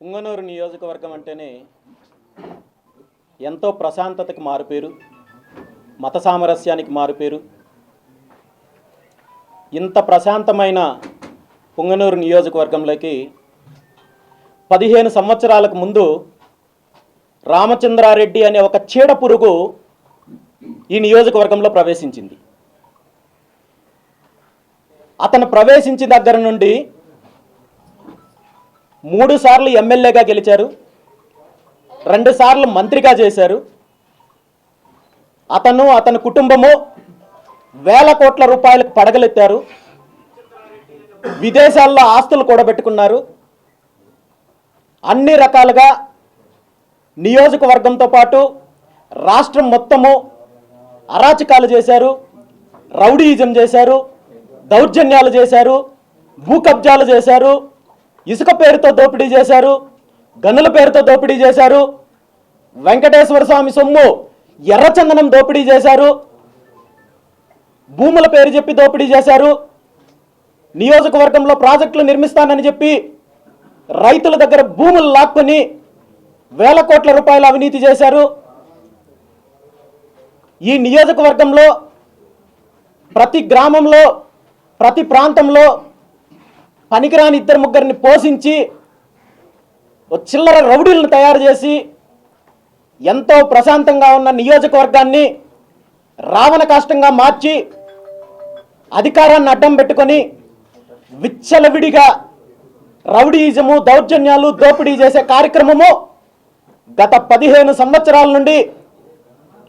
పుంగనూరు నియోజకవర్గం అంటేనే ఎంతో ప్రశాంతతకి మారుపేరు మత సామరస్యానికి మారుపేరు. ఇంత ప్రశాంతమైన పుంగనూరు నియోజకవర్గంలోకి పదిహేను సంవత్సరాలకు ముందు రామచంద్రారెడ్డి అనే ఒక చీడ పురుగు ఈ నియోజకవర్గంలో ప్రవేశించింది. అతను ప్రవేశించిన దగ్గర నుండి మూడు సార్లు ఎమ్మెల్యేగా గెలిచారు. రెండు సార్లు మంత్రిగా చేశారు. అతను అతని కుటుంబము వేల కోట్ల రూపాయలకు పడగలెత్తారు. విదేశాల్లో ఆస్తులు కూడబెట్టుకున్నారు. అన్ని రకాలుగా నియోజకవర్గంతో పాటు రాష్ట్రం మొత్తము అరాచకాలు చేశారు రౌడీయిజం చేశారు దౌర్జన్యాలు చేశారు భూ కబ్జాలు చేశారు ఇసుక పేరుతో దోపిడీ చేశారు గనుల పేరుతో దోపిడీ చేశారు వెంకటేశ్వర స్వామి సొమ్ము ఎర్రచందనం దోపిడీ చేశారు భూముల పేరు చెప్పి దోపిడీ చేశారు నియోజకవర్గంలో ప్రాజెక్టులు నిర్మిస్తానని చెప్పి రైతుల దగ్గర భూములు లాక్కొని వేల కోట్ల రూపాయల అవినీతి చేశారు. ఈ నియోజకవర్గంలో ప్రతి గ్రామంలో ప్రతి ప్రాంతంలో పనికిరాని ఇద్దరు ముగ్గురిని పోషించి ఓ చిల్లర రౌడీలను తయారు చేసి ఎంతో ప్రశాంతంగా ఉన్న నియోజకవర్గాన్ని రావణ కాష్టంగా మార్చి అధికారాన్ని అడ్డం పెట్టుకొని విచ్చలవిడిగా రౌడీయిజము దౌర్జన్యాలు దోపిడీ చేసే కార్యక్రమము గత పదిహేను సంవత్సరాల నుండి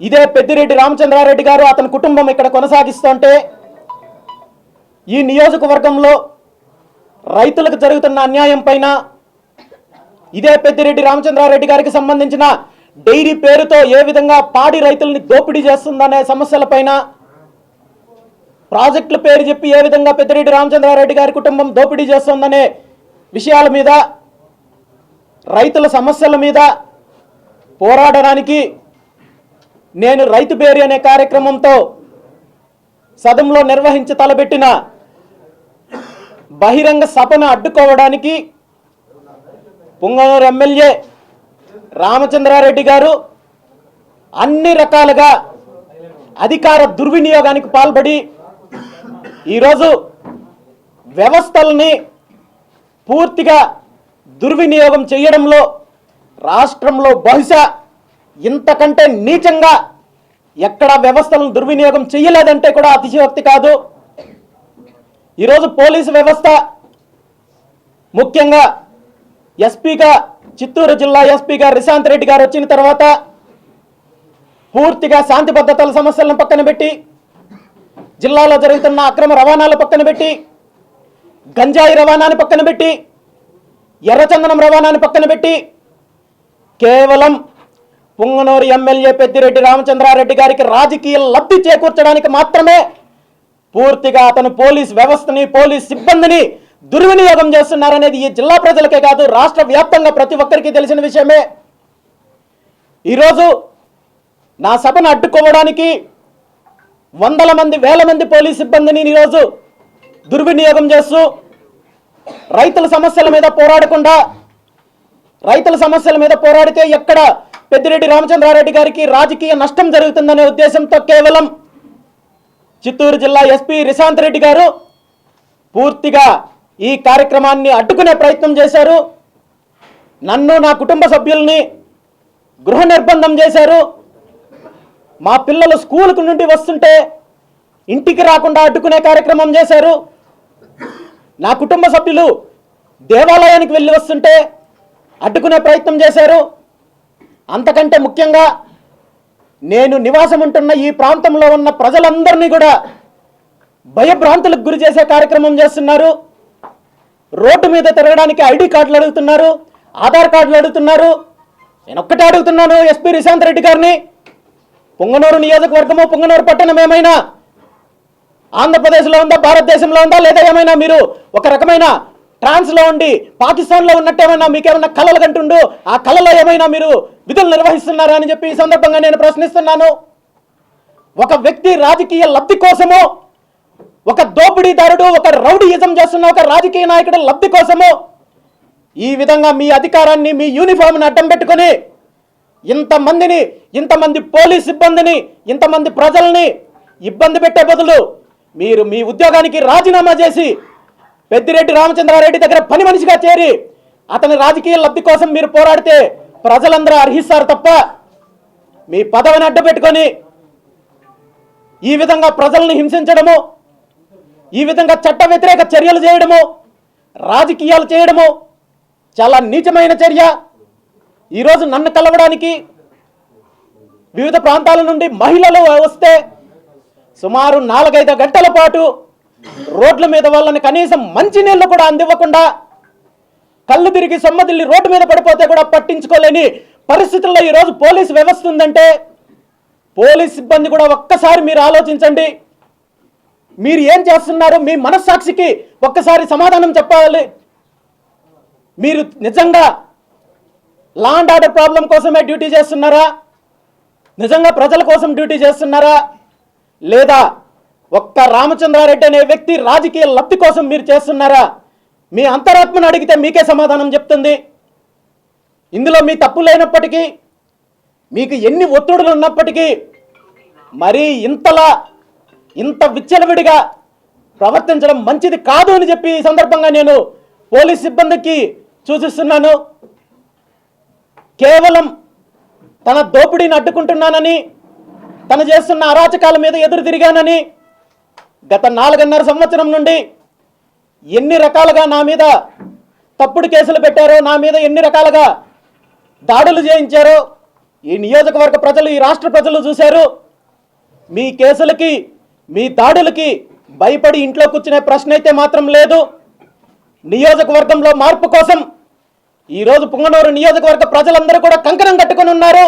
ఇదే పెద్దిరెడ్డి రామచంద్రారెడ్డి గారు అతని కుటుంబం ఇక్కడ కొనసాగిస్తుంటే ఈ నియోజకవర్గంలో రైతులకు జరుగుతున్న అన్యాయం పైన ఇదే పెద్దిరెడ్డి రామచంద్రారెడ్డి గారికి సంబంధించిన డైరీ పేరుతో ఏ విధంగా పాడి రైతుల్ని దోపిడీ చేస్తుందనే సమస్యలపైన ప్రాజెక్టుల పేరు చెప్పి ఏ విధంగా పెద్దిరెడ్డి రామచంద్రారెడ్డి గారి కుటుంబం దోపిడీ చేస్తుందనే విషయాల మీద రైతుల సమస్యల మీద పోరాడడానికి నేను రైతు పేరు అనే కార్యక్రమంతో సదంలో నిర్వహించి తలబెట్టిన బహిరంగ సభను అడ్డుకోవడానికి పుంగనూరు ఎమ్మెల్యే రామచంద్రారెడ్డి గారు అన్ని రకాలుగా అధికార దుర్వినియోగానికి పాల్పడి ఈరోజు వ్యవస్థల్ని పూర్తిగా దుర్వినియోగం చేయడంలో రాష్ట్రంలో బహుశా ఇంతకంటే నీచంగా ఎక్కడ వ్యవస్థలను దుర్వినియోగం చేయలేదంటే కూడా అతిశయోక్తి కాదు. ఈరోజు పోలీసు వ్యవస్థ ముఖ్యంగా ఎస్పీగా చిత్తూరు జిల్లా ఎస్పీగా రిశాంత్ రెడ్డి గారు వచ్చిన తర్వాత పూర్తిగా శాంతి భద్రతల సమస్యలను పక్కన పెట్టి జిల్లాలో జరుగుతున్న అక్రమ రవాణాలు పక్కన పెట్టి గంజాయి రవాణాని పక్కన పెట్టి ఎర్రచందనం రవాణాని పక్కన పెట్టి కేవలం పుంగనూరు ఎమ్మెల్యే పెద్దిరెడ్డి రామచంద్రారెడ్డి గారికి రాజకీయ లబ్ధి చేకూర్చడానికి మాత్రమే పూర్తిగా అతను పోలీస్ వ్యవస్థని పోలీస్ సిబ్బందిని దుర్వినియోగం చేస్తున్నారనేది ఈ జిల్లా ప్రజలకే కాదు రాష్ట్ర వ్యాప్తంగా ప్రతి ఒక్కరికి తెలిసిన విషయమే. ఈరోజు నా సభను అడ్డుకోవడానికి వందల మంది వేల మంది పోలీస్ సిబ్బందిని ఈరోజు దుర్వినియోగం చేస్తూ రైతుల సమస్యల మీద పోరాడకుండా రైతుల సమస్యల మీద పోరాడితే ఎక్కడ పెద్దిరెడ్డి రామచంద్రారెడ్డి గారికి రాజకీయ నష్టం జరుగుతుందనే ఉద్దేశంతో కేవలం చిత్తూరు జిల్లా ఎస్పీ రిశాంత్ రెడ్డి గారు పూర్తిగా ఈ కార్యక్రమాన్ని అడ్డుకునే ప్రయత్నం చేశారు. నన్ను నా కుటుంబ సభ్యుల్ని గృహ నిర్బంధం చేశారు. మా పిల్లలు స్కూల్కు నుండి వస్తుంటే ఇంటికి రాకుండా అడ్డుకునే కార్యక్రమం చేశారు. నా కుటుంబ సభ్యులు దేవాలయానికి వెళ్ళి వస్తుంటే అడ్డుకునే ప్రయత్నం చేశారు. అంతకంటే ముఖ్యంగా నేను నివాసం ఉంటున్న ఈ ప్రాంతంలో ఉన్న ప్రజలందరినీ కూడా భయభ్రాంతులకు గురి చేసే కార్యక్రమం చేస్తున్నారు. రోడ్డు మీద తిరగడానికి ఐడి కార్డులు అడుగుతున్నారు ఆధార్ కార్డులు అడుగుతున్నారు. నేను ఒక్కటే అడుగుతున్నాను ఎస్పీ రిశాంత్ రెడ్డి గారిని. పుంగనూరు నియోజకవర్గము పుంగనూరు పట్టణం ఏమైనా ఆంధ్రప్రదేశ్లో ఉందా భారతదేశంలో ఉందా లేదా ఏమైనా మీరు ఒక రకమైన ట్రాన్స్లో ఉండి పాకిస్తాన్లో ఉన్నట్టు ఏమైనా మీకేమైనా కళలు కంటుండు? ఆ కళలో ఏమైనా మీరు విధులు నిర్వహిస్తున్నారా అని చెప్పి ఈ సందర్భంగా నేను ప్రశ్నిస్తున్నాను. ఒక వ్యక్తి రాజకీయ లబ్ధి కోసము ఒక దోపిడీదారుడు ఒక రౌడీయిజం చేస్తున్న ఒక రాజకీయ నాయకుడు లబ్ధి కోసము ఈ విధంగా మీ అధికారాన్ని మీ యూనిఫామ్ని అడ్డం పెట్టుకొని ఇంతమందిని ఇంతమంది పోలీస్ సిబ్బందిని ఇంతమంది ప్రజల్ని ఇబ్బంది పెట్టే బదులు మీరు మీ ఉద్యోగానికి రాజీనామా చేసి పెద్దిరెడ్డి రామచంద్రారెడ్డి దగ్గర పని మనిషిగా చేరి అతని రాజకీయ లబ్ధి కోసం మీరు పోరాడితే ప్రజలందరూ అర్హిస్తారు తప్ప మీ పదవిని అడ్డపెట్టుకొని ఈ విధంగా ప్రజల్ని హింసించడము ఈ విధంగా చట్ట వ్యతిరేక చర్యలు చేయడము రాజకీయాలు చేయడము చాలా నీచమైన చర్య. ఈరోజు నన్ను కలవడానికి వివిధ ప్రాంతాల నుండి మహిళలు వస్తే సుమారు నాలుగైదు గంటల పాటు రోడ్ల మీద వాళ్ళని కనీసం మంచి నీళ్ళు కూడా అందివ్వకుండా కళ్ళు తిరిగి సొమ్మదిల్లి రోడ్డు మీద పడిపోతే కూడా పట్టించుకోలేని పరిస్థితుల్లో ఈరోజు పోలీసు వ్యవస్థ ఉందంటే పోలీస్ సిబ్బంది కూడా ఒక్కసారి మీరు ఆలోచించండి. మీరు ఏం చేస్తున్నారు? మీ మనస్సాక్షికి ఒక్కసారి సమాధానం చెప్పాలి. మీరు నిజంగా లా అండ్ ఆర్డర్ ప్రాబ్లం కోసమే డ్యూటీ చేస్తున్నారా? నిజంగా ప్రజల కోసం డ్యూటీ చేస్తున్నారా? లేదా ఒక్క రామచంద్రారెడ్డి అనే వ్యక్తి రాజకీయ లబ్ధి కోసం మీరు చేస్తున్నారా? మీ అంతరాత్మను అడిగితే మీకే సమాధానం చెప్తుంది. ఇందులో మీ తప్పు లేనప్పటికీ మీకు ఎన్ని ఒత్తిడులు ఉన్నప్పటికీ మరీ ఇంతలా ఇంత విచ్చలవిడిగా ప్రవర్తించడం మంచిది కాదు అని చెప్పి ఈ సందర్భంగా నేను పోలీస్ సిబ్బందికి సూచిస్తున్నాను. కేవలం తన దోపిడీని అడ్డుకుంటున్నానని తను చేస్తున్న అరాచకాల మీద ఎదురు తిరిగానని గత నాలుగున్నర సంవత్సరం నుండి ఎన్ని రకాలుగా నా మీద తప్పుడు కేసులు పెట్టారో నా మీద ఎన్ని రకాలుగా దాడులు చేయించారో ఈ నియోజకవర్గ ప్రజలు ఈ రాష్ట్ర ప్రజలు చూశారు. మీ కేసులకి మీ దాడులకి భయపడి ఇంట్లో కూర్చునే ప్రశ్న అయితే మాత్రం లేదు. నియోజకవర్గంలో మార్పు కోసం ఈరోజు పుంగనూరు నియోజకవర్గ ప్రజలందరూ కూడా కంకణం కట్టుకొని ఉన్నారు.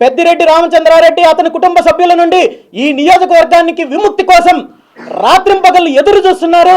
పెద్దిరెడ్డి రామచంద్రారెడ్డి అతని కుటుంబ సభ్యుల నుండి ఈ నియోజకవర్గానికి విముక్తి కోసం రాత్రింపగలు ఎదురు చూస్తున్నారు.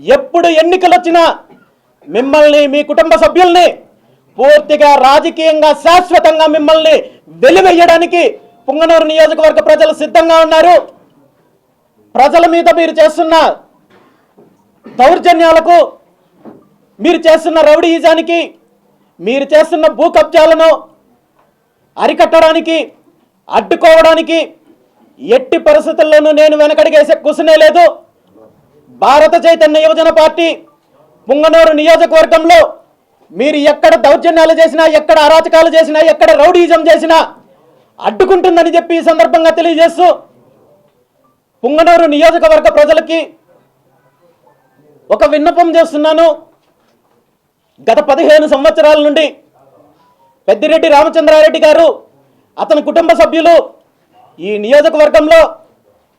ఎప్పుడు ఎన్నికలు వచ్చినా మిమ్మల్ని మీ కుటుంబ సభ్యుల్ని పూర్తిగా రాజకీయంగా శాశ్వతంగా మిమ్మల్ని వెలివేయడానికి పుంగనూరు నియోజకవర్గ ప్రజలు సిద్ధంగా ఉన్నారు. ప్రజల మీద మీరు చేస్తున్న దౌర్జన్యాలకు మీరు చేస్తున్న రౌడీయిజానికి మీరు చేస్తున్న భూ కబ్జాలను అరికట్టడానికి అడ్డుకోవడానికి ఎట్టి పరిస్థితుల్లోనూ నేను వెనకడిగేసే కుసనే లేదు. భారత చైతన్య యువజన పార్టీ పుంగనూరు నియోజకవర్గంలో మీరు ఎక్కడ దౌర్జన్యాలు చేసినా ఎక్కడ అరాచకాలు చేసినా ఎక్కడ రౌడీజం చేసినా అడ్డుకుంటుందని చెప్పి ఈ సందర్భంగా తెలియజేస్తూ పుంగనూరు నియోజకవర్గ ప్రజలకి ఒక విన్నపం చేస్తున్నాను. గత పదిహేను సంవత్సరాల నుండి పెద్దిరెడ్డి రామచంద్రారెడ్డి గారు అతని కుటుంబ సభ్యులు ఈ నియోజకవర్గంలో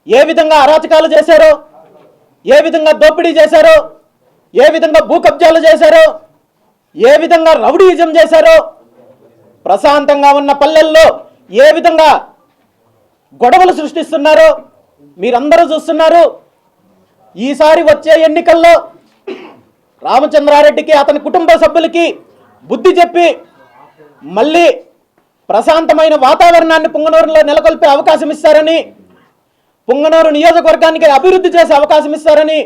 ఏ విధంగా అరాచకాలు చేశారో ఏ విధంగా దోపిడీ చేశారో ఏ విధంగా భూ కబ్జాలు చేశారో ఏ విధంగా రౌడీయిజం చేశారో ప్రశాంతంగా ఉన్న పల్లెల్లో ఏ విధంగా గొడవలు సృష్టిస్తున్నారో మీరందరూ చూస్తున్నారు. ఈసారి వచ్చే ఎన్నికల్లో రామచంద్రారెడ్డికి అతని కుటుంబ సభ్యులకి బుద్ధి చెప్పి మళ్ళీ ప్రశాంతమైన వాతావరణాన్ని పుంగనూరులో నెలకొల్పే అవకాశం ఇస్తారని పుంగనూరు నియోజకవర్గానికి అభివృద్ధి చేసే అవకాశం ఇస్తారని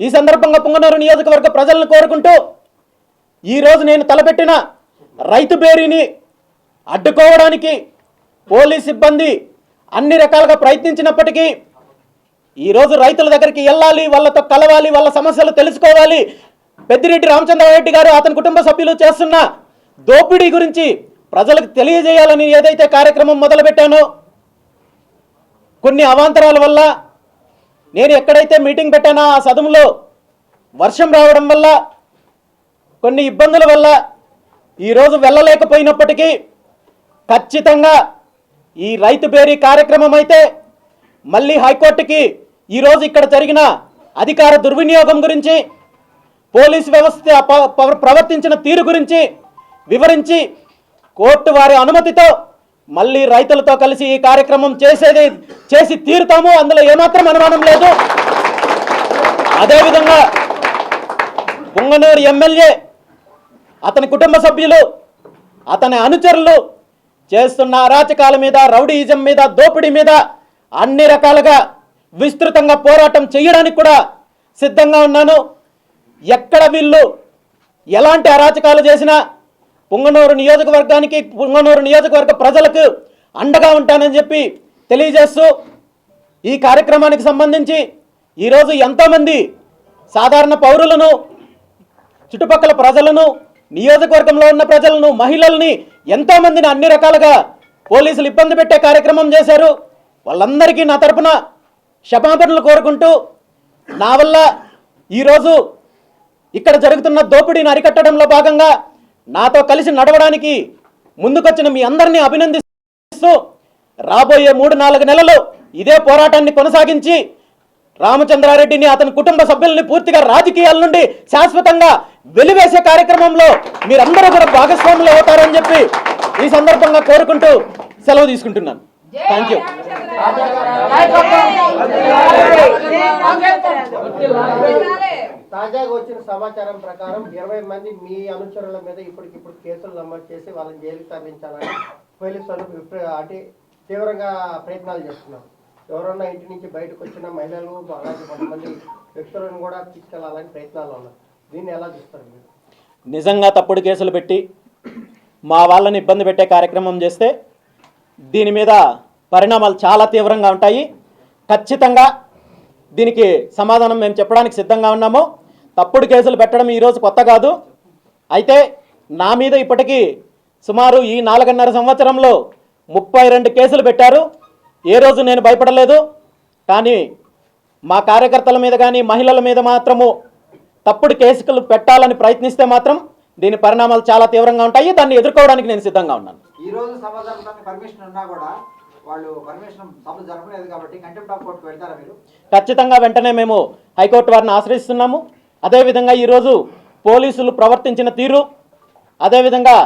ఈ సందర్భంగా పుంగనూరు నియోజకవర్గ ప్రజలను కోరుకుంటూ ఈరోజు నేను తలపెట్టిన రైతు బేరీని అడ్డుకోవడానికి పోలీస్ సిబ్బంది అన్ని రకాలుగా ప్రయత్నించినప్పటికీ ఈరోజు రైతుల దగ్గరికి వెళ్ళాలి వాళ్ళతో కలవాలి వాళ్ళ సమస్యలు తెలుసుకోవాలి. పెద్దిరెడ్డి రామచంద్రారెడ్డి గారు అతని కుటుంబ సభ్యులు చేస్తున్న దోపిడీ గురించి ప్రజలకు తెలియజేయాలని ఏదైతే కార్యక్రమం మొదలుపెట్టానో కొన్ని అవాంతరాల వల్ల నేను ఎక్కడైతే మీటింగ్ పెట్టానో ఆ సదములో వర్షం రావడం వల్ల కొన్ని ఇబ్బందుల వల్ల ఈరోజు వెళ్ళలేకపోయినప్పటికీ ఖచ్చితంగా ఈ రైతు బేరీ కార్యక్రమం అయితే మళ్ళీ హైకోర్టుకి ఈరోజు ఇక్కడ జరిగిన అధికార దుర్వినియోగం గురించి పోలీస్ వ్యవస్థ ప్రవర్తించిన తీరు గురించి వివరించి కోర్టు వారి అనుమతితో మళ్ళీ రైతులతో కలిసి ఈ కార్యక్రమం చేసేది చేసి తీరుతాము. అందులో ఏమాత్రం అనుమానం లేదు. అదేవిధంగా పుంగనూరు ఎమ్మెల్యే అతని కుటుంబ సభ్యులు అతని అనుచరులు చేస్తున్న అరాచకాల మీద రౌడీయిజం మీద దోపిడీ మీద అన్ని రకాలుగా విస్తృతంగా పోరాటం చేయడానికి కూడా సిద్ధంగా ఉన్నాను. ఎక్కడ వీళ్ళు ఎలాంటి అరాచకాలు చేసినా పుంగనూరు నియోజకవర్గానికి పుంగనూరు నియోజకవర్గ ప్రజలకు అండగా ఉంటానని చెప్పి తెలియజేస్తూ ఈ కార్యక్రమానికి సంబంధించి ఈరోజు ఎంతోమంది సాధారణ పౌరులను చుట్టుపక్కల ప్రజలను నియోజకవర్గంలో ఉన్న ప్రజలను మహిళల్ని ఎంతోమందిని అన్ని రకాలుగా పోలీసులు ఇబ్బంది పెట్టే కార్యక్రమం చేశారు. వాళ్ళందరికీ నా తరపున క్షమాపణలు కోరుకుంటూ నా వల్ల ఈరోజు ఇక్కడ జరుగుతున్న దోపిడీని అరికట్టడంలో భాగంగా నాతో కలిసి నడవడానికి ముందుకొచ్చిన మీ అందరినీ అభినందిస్తూ రాబోయే మూడు నాలుగు నెలలు ఇదే పోరాటాన్ని కొనసాగించి రామచంద్రారెడ్డిని అతని కుటుంబ సభ్యుల్ని పూర్తిగా రాజకీయాల నుండి శాశ్వతంగా వెలివేసే కార్యక్రమంలో మీరందరూ కూడా భాగస్వాములు అవుతారని చెప్పి ఈ సందర్భంగా కోరుకుంటూ సెలవు తీసుకుంటున్నాను. థ్యాంక్ యూ తాజాగా వచ్చిన సమాచారం ప్రకారం ఇరవై మంది మీ అనుచరుల మీద ఇప్పటికిప్పుడు కేసులు నమోదు చేసి వాళ్ళని జైలుకి తరలించాలని పోలీసులు విప్ర- అంటే తీవ్రంగా ప్రయత్నాలు చేస్తున్నారు. ఎవరన్నా ఇంటి నుంచి బయటకు వచ్చిన మహిళలు అలాగే కొంతమంది వ్యక్తులను కూడా తీసుకెళ్ళాలని ప్రయత్నాలు ఉన్నారు. దీన్ని ఎలా చూస్తారు మీరు? నిజంగా తప్పుడు కేసులు పెట్టి మా వాళ్ళని ఇబ్బంది పెట్టే కార్యక్రమం చేస్తే దీని మీద పరిణామాలు చాలా తీవ్రంగా ఉంటాయి. ఖచ్చితంగా దీనికి సమాధానం మేము చెప్పడానికి సిద్ధంగా ఉన్నాము. తప్పుడు కేసులు పెట్టడం ఈరోజు కొత్త కాదు. అయితే నా మీద ఇప్పటికీ సుమారు ఈ నాలుగున్నర సంవత్సరంలో ముప్పై రెండు కేసులు పెట్టారు. ఏ రోజు నేను భయపడలేదు. కానీ మా కార్యకర్తల మీద కానీ మహిళల మీద మాత్రము తప్పుడు కేసులు పెట్టాలని ప్రయత్నిస్తే మాత్రం దీని పరిణామాలు చాలా తీవ్రంగా ఉంటాయి. దాన్ని ఎదుర్కోవడానికి నేను సిద్ధంగా ఉన్నాను. ఈ రోజు సభ జరపడానికి పర్మిషన్ ఉన్నా కూడా వాళ్ళు పర్మిషన్ సభ జరపలేదు కాబట్టి కంటెంప్ట్ ఆఫ్ కోర్టు వెళ్తారా మీరు? ఖచ్చితంగా వెంటనే మేము హైకోర్టు వారిని ఆశ్రయిస్తున్నాము. అదేవిధంగా ఈరోజు పోలీసులు ప్రవర్తించిన తీరు అదేవిధంగా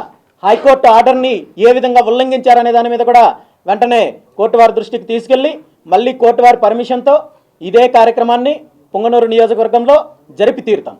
హైకోర్టు ఆర్డర్ని ఏ విధంగా ఉల్లంఘించారనే దాని మీద కూడా వెంటనే కోర్టు వారి దృష్టికి తీసుకెళ్ళి మళ్ళీ కోర్టు వారి పర్మిషన్తో ఇదే కార్యక్రమాన్ని పుంగనూరు నియోజకవర్గంలో జరిపి తీరుతాం.